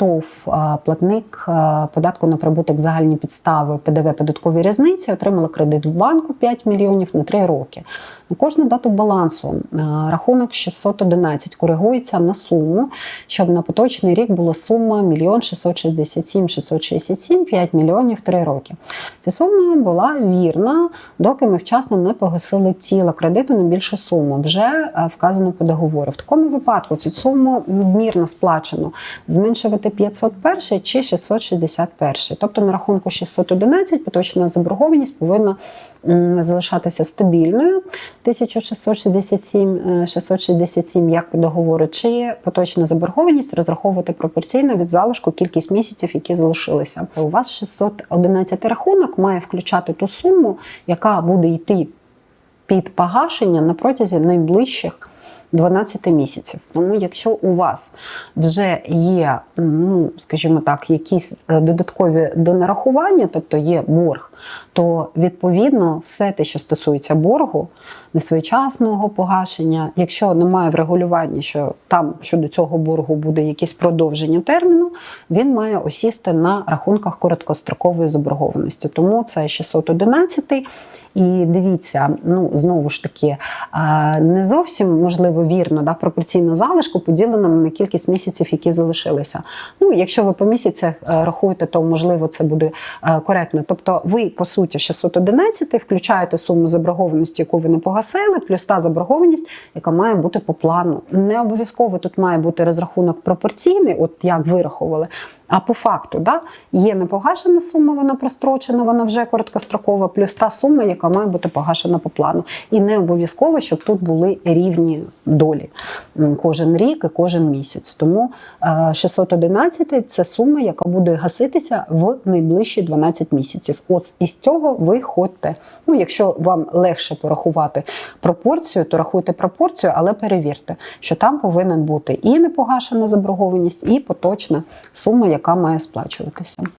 ТОВ, платник податку на прибуток загальні підстави ПДВ податкові різниці, отримала кредит в банку 5 мільйонів на 3 роки. Кожну дату балансу рахунок 611 коригується на суму, щоб на поточний рік була сума 1 667 667 5 мільйонів 3 роки. Ця сума була вірна, доки ми вчасно не погасили тіло кредиту на більшу суму, вже е, вказано по договору. В такому випадку цю суму надмірно сплачено зменшувати 501 чи 661. Тобто на рахунку 611 поточна заборгованість повинна залишатися стабільною 1667 е, 667 як по договору, чи поточна заборгованість розраховувати пропорційно від залишку кількість місяців, які залишилися. У вас 611 рахунок має включати ту суму, яка буде йти під погашення на протязі найближчих 12 місяців. Тому, якщо у вас вже є, ну скажімо так, якісь е, додаткові донарахування, тобто є борг, то відповідно все те, що стосується боргу, несвоєчасного погашення, якщо немає врегулювання, що там щодо цього боргу буде якесь продовження терміну, він має осісти на рахунках короткострокової заборгованості. Тому це 611. І дивіться, ну знову ж таки, не зовсім можливо вірно, да, пропорційно залишку поділеному на кількість місяців, які залишилися. Ну, якщо ви по місяцях е, рахуєте, то можливо це буде е, коректно. Тобто, ви по суті 611 включаєте суму заборгованості, яку ви не погасили, плюс та заборгованість, яка має бути по плану. Не обов'язково тут має бути розрахунок пропорційний, от як вирахували. А по факту, да, є непогашена сума, вона прострочена, вона вже короткострокова, плюс та сума, яка має бути погашена по плану. І не обов'язково, щоб тут були рівні долі кожен рік і кожен місяць. Тому е, 611 – це сума, яка буде гаситися в найближчі 12 місяців. Ось із цього ви ходьте. Ну, якщо вам легше порахувати пропорцію, то рахуйте пропорцію, але перевірте, що там повинен бути і непогашена заборгованість, і поточна сума, яка має сплачуватися.